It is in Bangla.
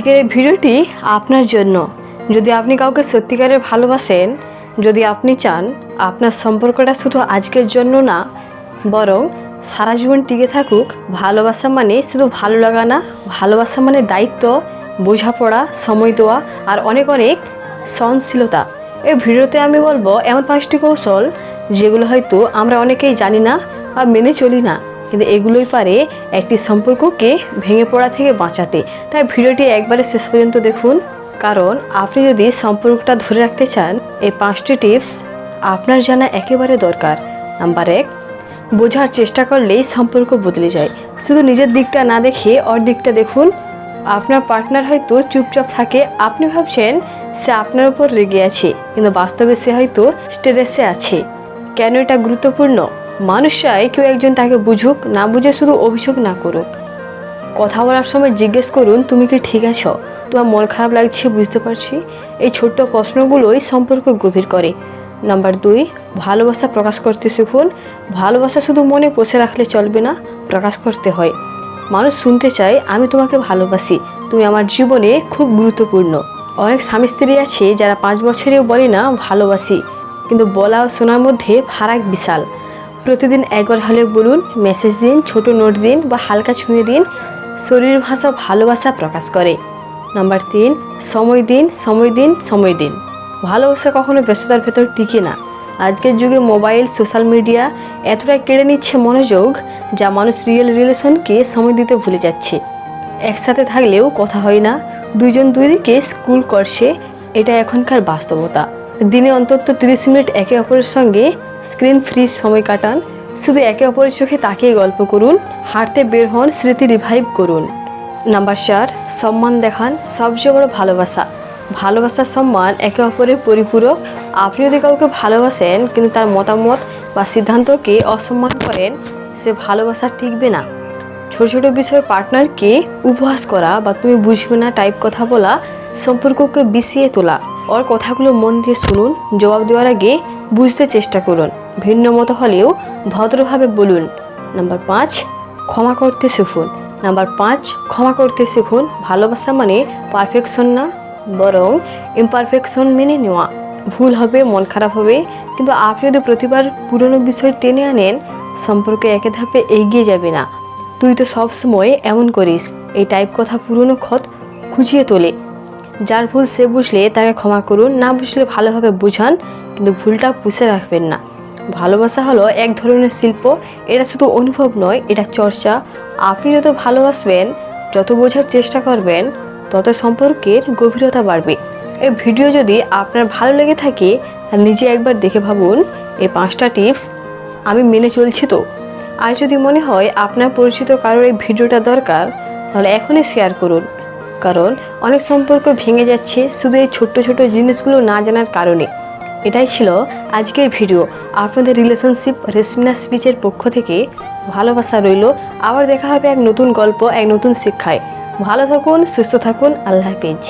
আজকের এই ভিডিওটি আপনার জন্য। যদি আপনি কাউকে সত্যিকারের ভালোবাসেন, যদি আপনি চান আপনার সম্পর্কটা শুধু আজকের জন্য না, বরং সারা জীবন টিকে থাকুক, ভালোবাসা মানে শুধু ভালো লাগা না, ভালোবাসা মানে দায়িত্ব, বোঝাপড়া, সময় দেওয়া, আর অনেক অনেক সহনশীলতা। এই ভিডিওতে আমি বলব এমন পাঁচটি কৌশল, যেগুলো হয়তো আমরা অনেকেই জানি না বা মেনে চলি না। কিন্তু এগুলোই পারে একটি সম্পর্ককে ভেঙে পড়া থেকে বাঁচাতে। তাই ভিডিওটি একবারে শেষ পর্যন্ত দেখুন। কারণ আপনি যদি সম্পর্কটা ধরে রাখতে চান, এই পাঁচটি টিপস আপনার জানা একেবারে দরকার। নাম্বার এক, বোঝার চেষ্টা করলেই সম্পর্ক বদলে যায়। শুধু নিজের দিকটা না দেখে ওর দিকটা দেখুন। আপনার পার্টনার হয়তো চুপচাপ থাকে। আপনি ভাবছেন সে আপনার উপর রেগে আছে, কিন্তু বাস্তবে সে হয়তো স্টেরেসে আছে। কেন এটা গুরুত্বপূর্ণ? মানুষ চায় কেউ একজন তাকে বুঝুক, না বুঝে শুধু অভিযোগ না করুক। কথা বলার সময় জিজ্ঞেস করুন, তুমি কি ঠিক আছো? তোমার মন খারাপ লাগছে, বুঝতে পারছি? এই ছোট্ট প্রশ্নগুলোই সম্পর্ক গভীর করে। নাম্বার দুই, ভালোবাসা প্রকাশ করতে শিখুন। ভালোবাসা শুধু মনে পুষে রাখলে চলবে না, প্রকাশ করতে হয়। মানুষ শুনতে চায়, আমি তোমাকে ভালোবাসি। তুমি আমার জীবনে খুব গুরুত্বপূর্ণ। অনেক স্বামী স্ত্রী আছে যারা পাঁচ বছরেও বলে না, ভালোবাসি। কিন্তু বলা ও শোনার মধ্যে ফারাক বিশাল। প্রতিদিন একবার হলে বলুন, মেসেজ দিন, ছোট নোট দিন বা হালকা ছুঁয়ে দিন, শরীর ভাষা ভালোবাসা প্রকাশ করে। নাম্বার তিন, সময় দিন সময় দিন সময় দিন। ভালোবাসা কখনো ব্যস্ততার ভেতর টিকে না। আজকের যুগে মোবাইল সোশ্যাল মিডিয়া এতটা কেড়ে নিচ্ছে মনোযোগ যা মানুষ রিয়েল রিলেশনকে সময় দিতে ভুলে যাচ্ছে। একসাথে থাকলেও কথা হয় না, দুইজন দুই দিকে স্কুল করছে, এটা এখনকার বাস্তবতা। দিনে অন্তত তিরিশ মিনিট একে অপরের সঙ্গে স্ক্রিন ফ্রি সময় কাটান। শুধু একে অপরের চোখে তাকিয়ে গল্প করুন হাঁটতে বের হন, স্মৃতি রিভাইভ করুন। নাম্বার চার, সম্মান দেখান, সবচেয়ে বড় ভালোবাসা। ভালোবাসার সম্মান একে অপরের পরিপূরক। আপনি যদি কাউকে ভালোবাসেন, কিন্তু তার মতামত বা সিদ্ধান্তকে অসম্মান করেন, সে ভালোবাসা টিকবে না। ছোট ছোট বিষয়ে পার্টনারকে উপহাস করা বা তুমি বুঝবে না টাইপ কথা বলা, সম্পর্ককে বিষিয়ে তোলা। ওর কথাগুলো মন দিয়ে শুনুন, জবাব দেওয়ার আগে বুঝতে চেষ্টা করুন। ভিন্ন মতো হলেও ভদ্রভাবে বলুন। নাম্বার পাঁচ, ক্ষমা করতে শিখুন। নাম্বার পাঁচ, ক্ষমা করতে শিখুন। ভালোবাসা মানে পারফেকশন না, বরং ইমপারফেকশন মেনে নেওয়া। ভুল হবে, মন খারাপ হবে, কিন্তু আপনি যদি প্রতিবার পুরনো বিষয় টেনে আনেন, সম্পর্কে একে ধাপে এগিয়ে যাবে না। তুই তো সব সময় এমন করিস। এই টাইপ কথা পুরনো ক্ষত খুঁজিয়ে তোলে। যার ভুল সে বুঝলে তাকে ক্ষমা করুন। না বুঝলে ভালোভাবে বুঝান। কিন্তু ভুলটা পুষে রাখবেন না। ভালোবাসা হলো এক ধরনের শিল্প, এটা শুধু অনুভব নয়, এটা চর্চা। আপনি যত ভালোবাসবেন, যত বোঝার চেষ্টা করবেন, তত সম্পর্কের গভীরতা বাড়বে। এই ভিডিও যদি আপনার ভালো লেগে থাকে, তাহলে নিজে একবার দেখে ভাবুন, এই পাঁচটা টিপস আমি মেনে চলছি তো। আর যদি মনে হয় আপনার পরিচিত কারোর এই ভিডিওটা দরকার, তাহলে এখনই শেয়ার করুন। কারণ অনেক সম্পর্ক ভেঙে যাচ্ছে শুধু এই ছোট্ট ছোট জিনিসগুলো না জানার কারণে। এটাই ছিল আজকের ভিডিও। আপনাদের রিলেশনশিপ রেসমিনা স্পিচের পক্ষ থেকে ভালোবাসা রইল। আবার দেখা হবে এক নতুন গল্প, এক নতুন শিক্ষায়। ভালো থাকুন, সুস্থ থাকুন, আল্লাহ হাফিজ।